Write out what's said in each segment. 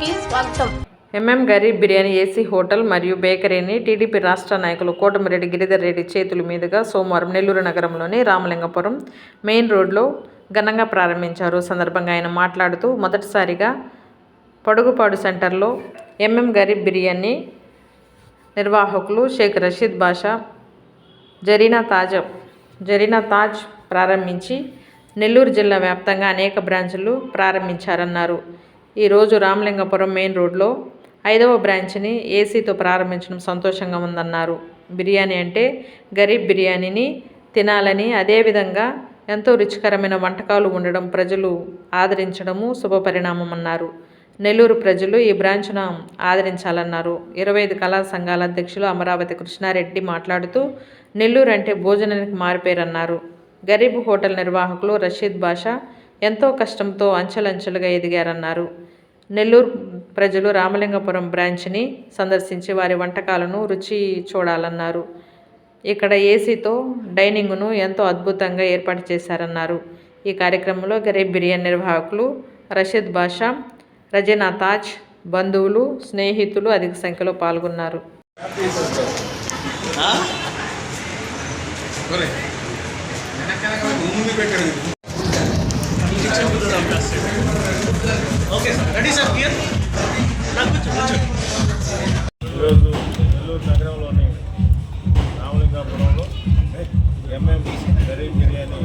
కి స్వాగతం. MM Garib biryani AC hotel మరియు బేకరీని టీడీపీ రాష్ట్ర నాయకులు కోటమిరెడ్డి గిరిధర్ రెడ్డి చేతుల మీదుగా సోమవారం నెల్లూరు నగరంలోని రామలింగపురం మెయిన్ రోడ్లో ఘనంగా ప్రారంభించారు. సందర్భంగా ఆయన మాట్లాడుతూ మొదటిసారిగా పడుగుపాడు సెంటర్లో ఎంఎం గరీబ్ బిర్యానీ నిర్వాహకులు షేక్ రషీద్ బాషా జరీనా తాజ్ జరీనా తాజ్ ప్రారంభించి నెల్లూరు జిల్లా వ్యాప్తంగా అనేక బ్రాంచులు ప్రారంభించారన్నారు. ఈరోజు రామలింగపురం మెయిన్ రోడ్లో ఐదవ బ్రాంచ్ని ఏసీతో ప్రారంభించడం సంతోషంగా ఉందన్నారు. బిర్యానీ అంటే గరీబ్ బిర్యానీని తినాలని అదేవిధంగా ఎంతో రుచికరమైన వంటకాలు ఉండడం ప్రజలు ఆదరించడము శుభపరిణామం అన్నారు నెల్లూరు ప్రజలు ఈ బ్రాంచ్ను ఆదరించాలన్నారు. ఇరవై ఐదు కళా సంఘాల అధ్యక్షులు అమరావతి కృష్ణారెడ్డి మాట్లాడుతూ నెల్లూరు అంటే భోజనానికి మారిపోయారన్నారు. గరీబ్ హోటల్ నిర్వాహకులు రషీద్ బాషా ఎంతో కష్టంతో అంచెలంచెలుగా ఎదిగారన్నారు. నెల్లూరు ప్రజలు రామలింగపురం బ్రాంచ్ని సందర్శించి వారి వంటకాలను రుచి చూడాలన్నారు. ఇక్కడ ఏసీతో డైనింగ్ను ఎంతో అద్భుతంగా ఏర్పాటు చేశారన్నారు. ఈ కార్యక్రమంలో గరీబ్ బిర్యానీ నిర్వాహకులు రషీద్ బాషా రజీనా తాజ్ బంధువులు స్నేహితులు అధిక సంఖ్యలో పాల్గొన్నారు. Okay sir ready sir clear ఈరోజు నెల్లూరు నగరంలోని రామలింగాపురంలో ఎంఎం గరీబ్ బిర్యానీ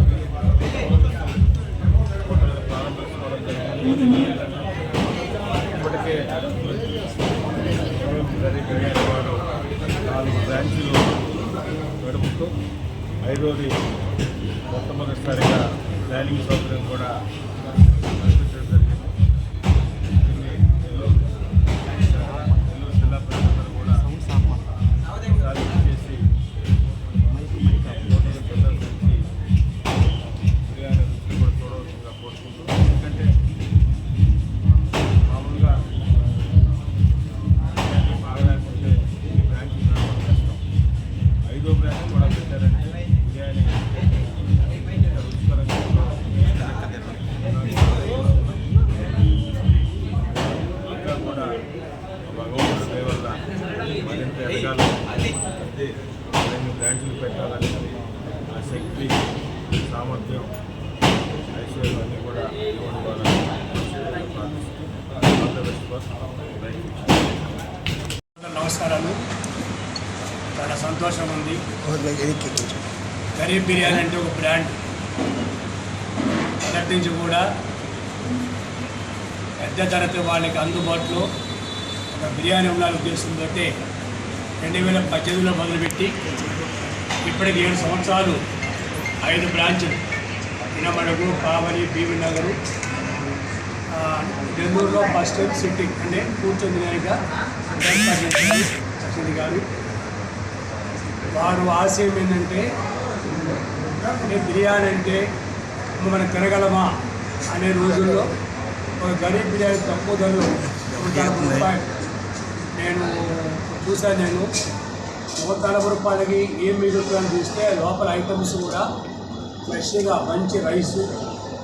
హోటల్ ప్రారంభించుకోవడం జరిగింది. ఇప్పటికే ఎంఎం గరీబ్ బిర్యానీ వారు నాలుగు బ్రాంచీలు నడుపుతూ ఐదోది మొట్టమొదటిసారిగా డైనింగ్ సౌకర్యం కూడా. ఎదగాలని రెండు బ్రాంచ్లు పెట్టాలని ఆ శక్తి సామర్థ్యం ఐశ్వర్యం అన్నీ కూడా నమస్కారాలు. చాలా సంతోషం ఉంది. గరీబ్ బిర్యానీ అంటే ఒక బ్రాండ్. మొదటి నుంచి కూడా పెద్ద తరగతి వాళ్ళకి అందుబాటులో ఒక బిర్యానీ ఉండాలని ఉద్దేశంతో రెండు వేల పద్దెనిమిదిలో మొదలుపెట్టి ఇప్పటికి ఏడు సంవత్సరాలు ఐదు బ్రాంచ్లు ఇనమడుగు పావని బీవీ నగరు నెల్లూరులో ఫస్ట్ టైం సిట్టింగ్ అంటే కూర్చొని గారిగా సచిన్ గారు. వారు ఆశయం ఏంటంటే నేను బిర్యానీ అంటే మనం తినగలమా అనే రోజుల్లో ఒక గరీబ్ బిర్యానీ తక్కువ ధరలు రూపాయలు. నేను చూశాను నేను. నూట నలభై రూపాయలకి ఏం మిగులుతుందని చూస్తే లోపల ఐటమ్స్ కూడా ఫ్రెష్గా మంచి రైసు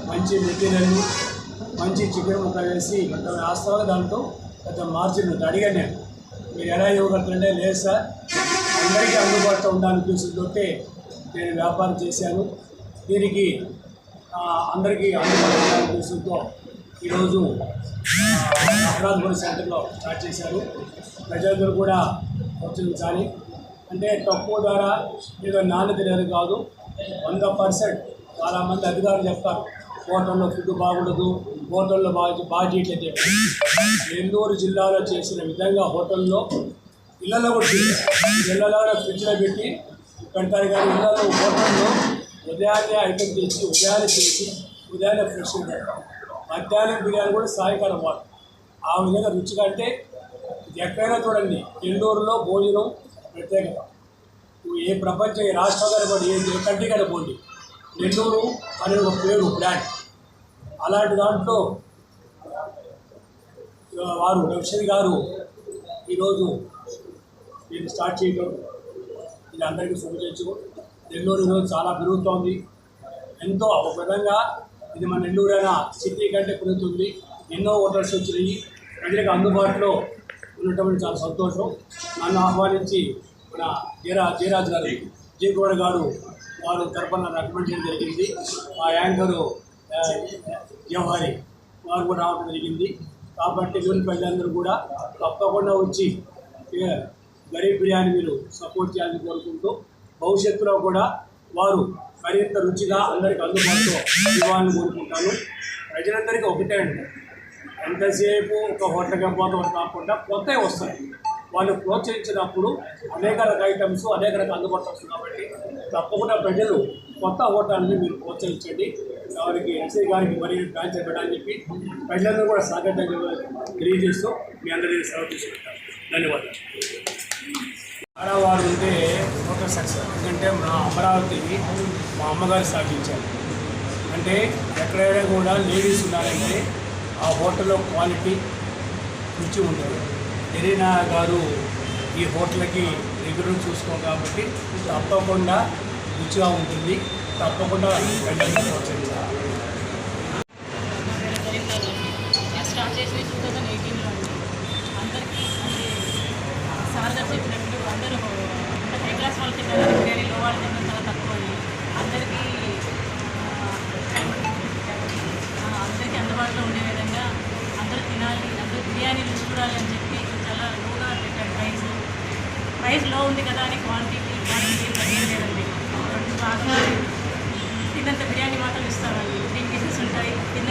మంచి మెటీరియల్ మంచి చికెన్ ముక్క వేసి పెద్ద వాస్తవాలు దాంట్లో పెద్ద మార్జిన్ ఉంది. అడిగాను నేను మీరు ఎలా ఇవ్వగలుగుతుంటే లేదు సార్ అందరికీ అందుబాటులో ఉండాలని ఉద్దేశంతో నేను వ్యాపారం చేశాను. దీనికి అందరికీ అందుబాటులో ఉండాలని ఉద్దేశంతో ఈరోజు అమరావతి సెంటర్లో స్టార్ట్ చేశారు. ప్రజలందరూ కూడా ప్రోత్సహించాలి అంటే తక్కువ ద్వారా ఏదో నాణ్యత లేదు కాదు. వంద పర్సెంట్ చాలామంది అధికారులు చెప్తారు. హోటల్లో ఫుడ్ బాగుండదు హోటల్లో బాగా బాగా చేయట్లేదు చెప్పి. నెల్లూరు జిల్లాలో చేసిన విధంగా హోటల్లో ఇళ్ళలో కూడా ఇళ్ళలో ఫ్రిడ్జ్లో పెట్టి పెడతారు. కానీ ఇళ్ళలో హోటల్లో ఉదయాన్నే ఐటమ్ చేసి ఉదయాన్నే చేసి ఉదయాన్నే ఫ్రెష్ పెడతాం మధ్యాహ్నం బిర్యానీ కూడా సాయంకాలం వాడు. ఆ విధంగా రుచిగా అంటే ఎక్కడైనా చూడండి నెల్లూరులో భోజనం ప్రత్యేకత. నువ్వు ఏ ప్రపంచం ఏ రాష్ట్రాలు కూడా ఏ ఏ కంట్రీ కానీ పోండి నెల్లూరు అనే ఒక పేరు బ్రాండ్. అలాంటి దాంట్లో వారు రవిశంకర్ గారు ఈరోజు దీన్ని స్టార్ట్ చేయడం ఇది అందరికీ శుభచేచ్చు నెల్లూరు ఈరోజు చాలా పెరుగుతోంది ఎంతో ఒక విధంగా ఇది మన నెల్లూరైనా సిటీ కంటే పెరుగుతుంది ఎన్నో హోటల్స్ వచ్చినాయి. ప్రజలకు అందుబాటులో ఉండటం చాలా సంతోషం. నన్ను ఆహ్వానించి మన జీరా జీరాజ్ గారు జీగోడ గారు వారు తరపున రికమెండ్ చేయడం జరిగింది. మా యాంకరు జవహరి వారు కూడా రావడం జరిగింది. కాబట్టి ఊరి ప్రజలందరూ కూడా తప్పకుండా వచ్చి గరీబ్ బిర్యానీ మీరు సపోర్ట్ చేయాలని కోరుకుంటూ భవిష్యత్తులో కూడా వారు మరింత రుచిగా అందరికీ అందుబాటులో ఇవ్వాలని కోరుకుంటాను. ప్రజలందరికీ ఒకటే అండి ఎంతసేపు ఒక హోటల్కి పోతే కాకుండా కొత్తవి వస్తాయి. వాళ్ళు ప్రోత్సహించినప్పుడు అనేక రకాల ఐటమ్స్ అనేక రకాల అందుబాటులో వస్తుంది కాబట్టి తప్పకుండా ప్రజలు కొత్త హోటల్ని మీరు ప్రోత్సహించండి. వారికి ఎస్ఐ గారికి మరి బ్రాంచ్ పెట్టాలని చెప్పి ప్రజలందరూ కూడా స్వాగతం తెలియజేస్తూ మీ అందరికీ సెలవు తీసుకుంటాను. ధన్యవాదాలు. ఆడవారు ఉంటే ఒక సక్సెస్ ఎందుకంటే మా అమరావతి మా అమ్మగారు స్థాపించారు. అంటే ఎక్కడైనా కూడా లేడీస్ ఉన్నారంటే ఆ హోటల్లో క్వాలిటీ రుచి ఉంటుంది. ఎరీనా గారు ఈ హోటల్కి రెగ్యులర్ చూసుకోం కాబట్టి తప్పకుండా రుచిగా ఉంటుంది. తప్పకుండా వెళ్ళాలని అందరికీ సార్ గారు చెప్పినట్టు అందరూ హై క్లాస్ వాళ్ళ కింద వెరీ లో వాళ్ళ కింద చాలా తక్కువ అందరికీ అందరికీ అందుబాటులో ఉండే విధంగా అందరూ తినాలి అందరూ బిర్యానీ రుచి అని చెప్పి చాలా లోగా పెట్టారు. ప్రైస్ ప్రైస్లో ఉంది కదా అని క్వాంటిటీ క్వాంటిటీ తగ్గలేదండి రెండు బాగా తిన్నంత బిర్యానీ మాత్రం ఇస్తారు అండి టెన్ పీసెస్ ఉంటాయి. తిన్న